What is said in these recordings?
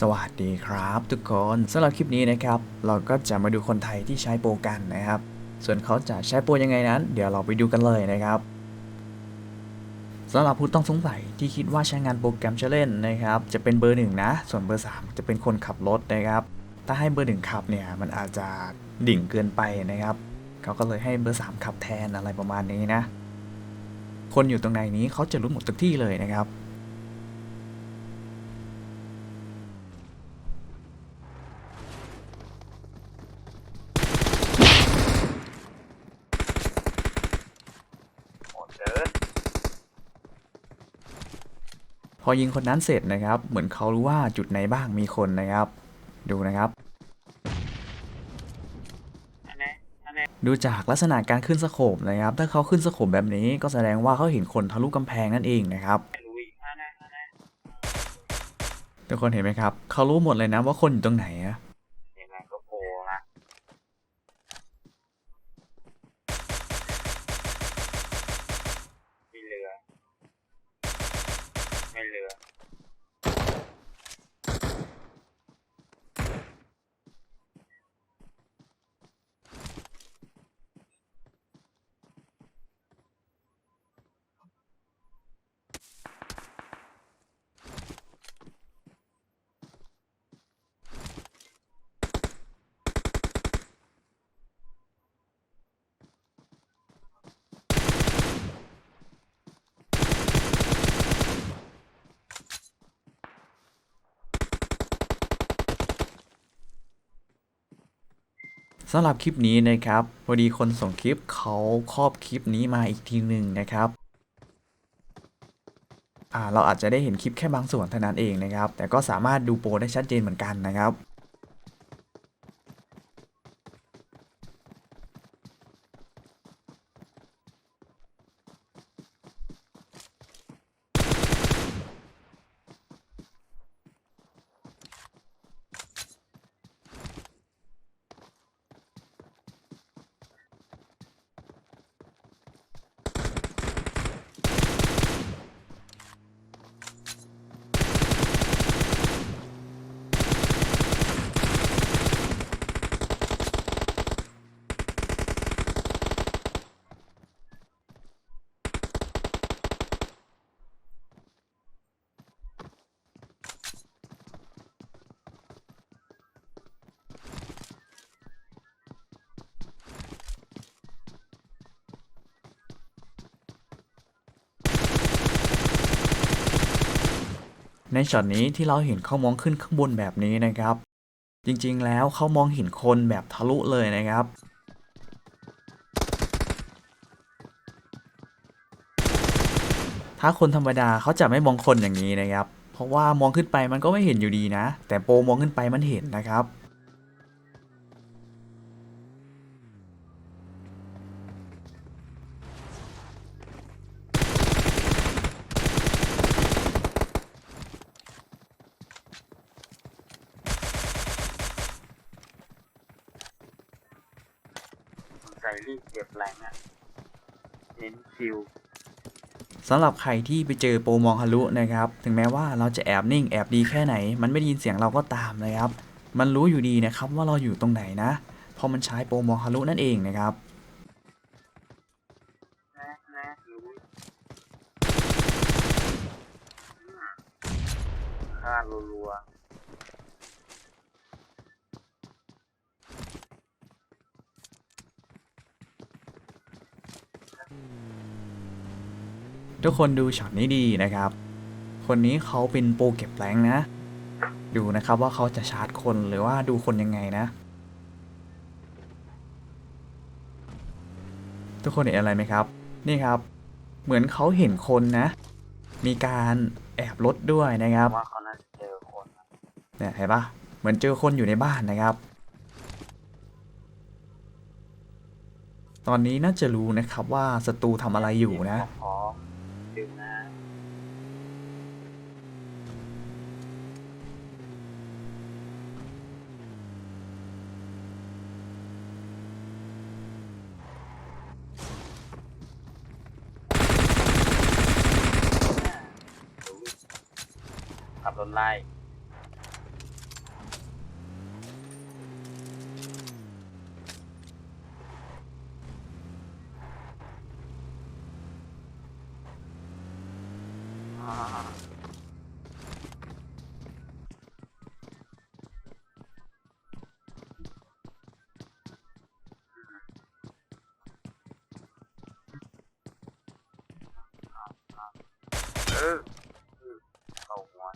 สวัสดีครับทุกคนสำหรับคลิปนี้นะครับ เราก็จะมาดูคนไทยที่ใช้โปรกันนะครับ ส่วนเขาจะใช้โปรยังไงนั้น เดี๋ยวเราไปดูกันเลยนะครับสำหรับผู้ต้องสงสัยที่คิดว่าใช้งานโปรแกรมเชลเล่นนะครับ จะเป็นเบอร์หนึ่งนะ ส่วนเบอร์สามจะเป็นคนขับรถนะครับ ถ้าให้เบอร์หนึ่งขับเนี่ยมันอาจจะดิ่งเกินไปนะครับเขาก็เลยให้เบอร์สามขับแทนอะไรประมาณนี้นะ คนอยู่ตรงไหนนี้เขาจะรู้หมดทุกที่เลยนะครับ โหดเกิน พอยิงคนนั้นเสร็จนะครับ เหมือนเขารู้ว่าจุดไหนบ้างมีคนนะครับ ดูนะครับ ดูจากลักษณะการขึ้นสโคปนะครับ ถ้าเขาขึ้นสโคปแบบนี้ก็แสดงว่าเขาเห็นคนทะลุกำแพงนั่นเองนะครับทุกคนเห็นไหมครับ เขารู้หมดเลยนะว่าคนอยู่ตรงไหนอะ ยังไงก็โผล่นะไม่เหลือ ไม่เหลือ สำหรับคลิปนี้นะครับพอดีคนส่งคลิปเขาครอบคลิปนี้มาอีกทีหนึ่งนะครับเราอาจจะได้เห็นคลิปแค่บางส่วนเท่านั้นเองนะครับ แต่ก็สามารถดูโปรได้ชัดเจนเหมือนกันนะครับ ในช็อตนี้ที่เราเห็นเขามองขึ้นข้างบนแบบนี้นะครับ จริงๆแล้วเขามองเห็นคนแบบทะลุเลยนะครับถ้าคนธรรมดาเขาจะไม่มองคนอย่างนี้นะครับ เพราะว่ามองขึ้นไปมันก็ไม่เห็นอยู่ดีนะ แต่โปรมองขึ้นไปมันเห็นนะครับ รีบเก็บแรงอะเน้นคิวสำหรับใครที่ไปเจอโปรมองฮารุนะครับ ถึงแม้ว่าเราจะแอบนิ่งแอบดีแค่ไหน มันไม่ได้ยินเสียงเราก็ตามนะครับ มันรู้อยู่ดีนะครับว่าเราอยู่ตรงไหนนะเพราะมันใช้โปรมองฮารุนั่นเองนะครับนะนะรู้ฆ่ารัว ทุกคนดูช็อตนี้ดีนะครับ คนนี้เขาเป็นโปรเก็บแรงนะ ดูนะครับว่าเขาจะชาร์จคนหรือว่าดูคนยังไงนะ ทุกคนเห็นอะไรไหมครับ นี่ครับ เหมือนเขาเห็นคนนะ มีการแอบรถด้วยนะครับว่าเขาน่าจะเจอคนเนี่ยเห็นปะเหมือนเจอคนอยู่ในบ้านนะครับ ตอนนี้น่าจะรู้นะครับว่าศัตรูทำอะไรอยู่นะ พอมดึงนะ รู้ขับรถไล่ อ่าเออเออเข้าหัว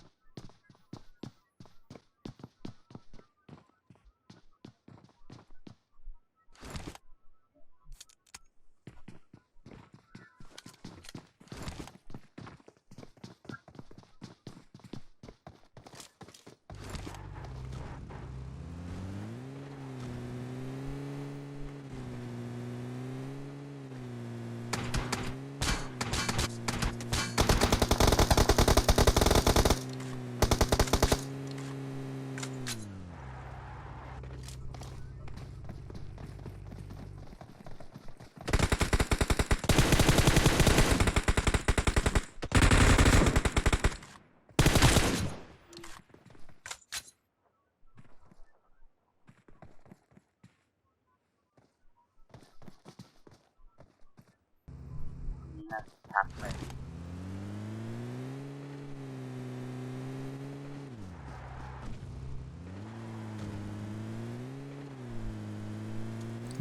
นะทักเลย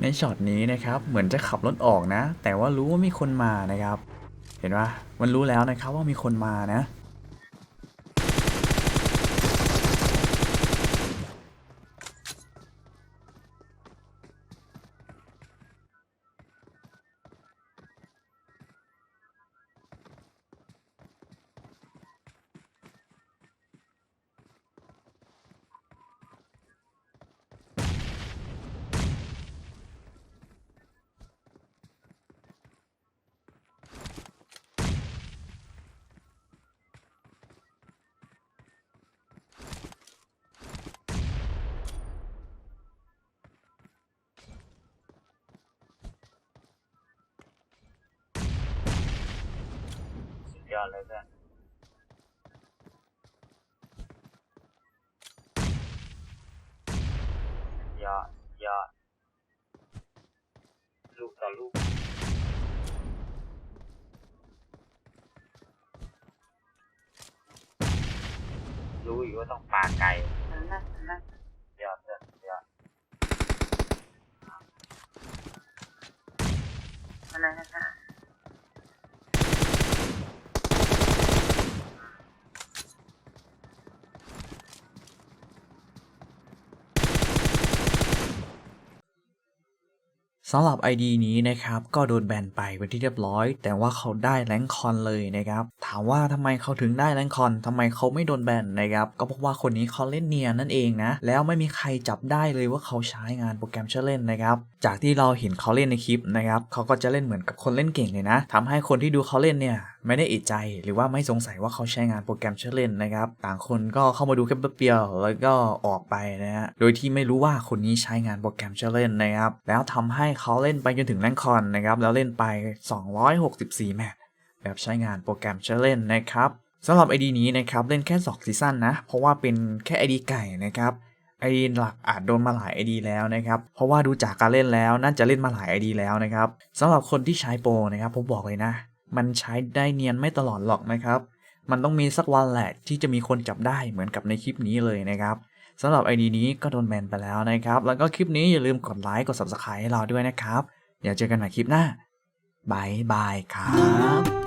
ในช็อตนี้นะครับ เหมือนจะขับรถออกนะ แต่ว่ารู้ว่ามีคนมานะครับ เห็นปะมันรู้แล้วนะครับว่ามีคนมานะ ยอดเลยเพื่อนยอดยอดลูกต่อลูกรู้อยู่ว่าต้องปาไกลนั่นะนั่นนะยอดเพื่อนยอดนั่นนะนั่นนะ สำหรับ ID นี้นะครับก็โดนแบนไปเป็นที่เรียบร้อย แต่ว่าเขาได้แรงค์คอนเลยนะครับถามว่าทำไมเขาถึงได้แรงค์คอนทำไมเขาไม่โดนแบนนะครับก็เพราะว่าคนนี้เขาเล่นเนียนนั่นเองนะแล้วไม่มีใครจับได้เลยว่าเขาใช้งานโปรแกรมเชื่อเล่นนะครับจากที่เราเห็นเขาเล่นในคลิปนะครับเขาก็จะเล่นเหมือนกับคนเล่นเก่งเลยนะทำให้คนที่ดูเขาเล่นเนี่ย ไม่ได้เอะใจหรือว่าไม่สงสัยว่าเขาใช้งานโปรแกรมเชื่อเล่นนะครับ ต่างคนก็เข้ามาดูแค่แป๊บเดียวแล้วก็ออกไปนะฮะ โดยที่ไม่รู้ว่าคนนี้ใช้งานโปรแกรมเชื่อเล่นนะครับ แล้วทำให้เขาเล่นไปจนถึงแรงคอนนะครับ แล้วเล่นไป 264 แมตช์แบบใช้งานโปรแกรมเชื่อเล่นนะครับสำหรับ ID นี้นะครับเล่นแค่2ซีซั่นนะ เพราะว่าเป็นแค่ ID ไก่นะครับไอดีหลักอาจโดนมาหลาย ID แล้วนะครับ เพราะว่าดูจากการเล่นแล้วน่าจะเล่นมาหลาย ID แล้วนะครับสำหรับคนที่ใช้โปรนะครับผมบอกเลยนะ มันใช้ได้เนียนไม่ตลอดหรอกนะครับ มันต้องมีสักวันแหละที่จะมีคนจับได้เหมือนกับในคลิปนี้เลยนะครับสำหรับไอดีนี้ก็โดนแบนไปแล้วนะครับ แล้วก็คลิปนี้อย่าลืมกดไลค์กด Subscribe ให้เราด้วยนะครับอย่าเจอกันใหม่คลิปหน้าบายบายครับ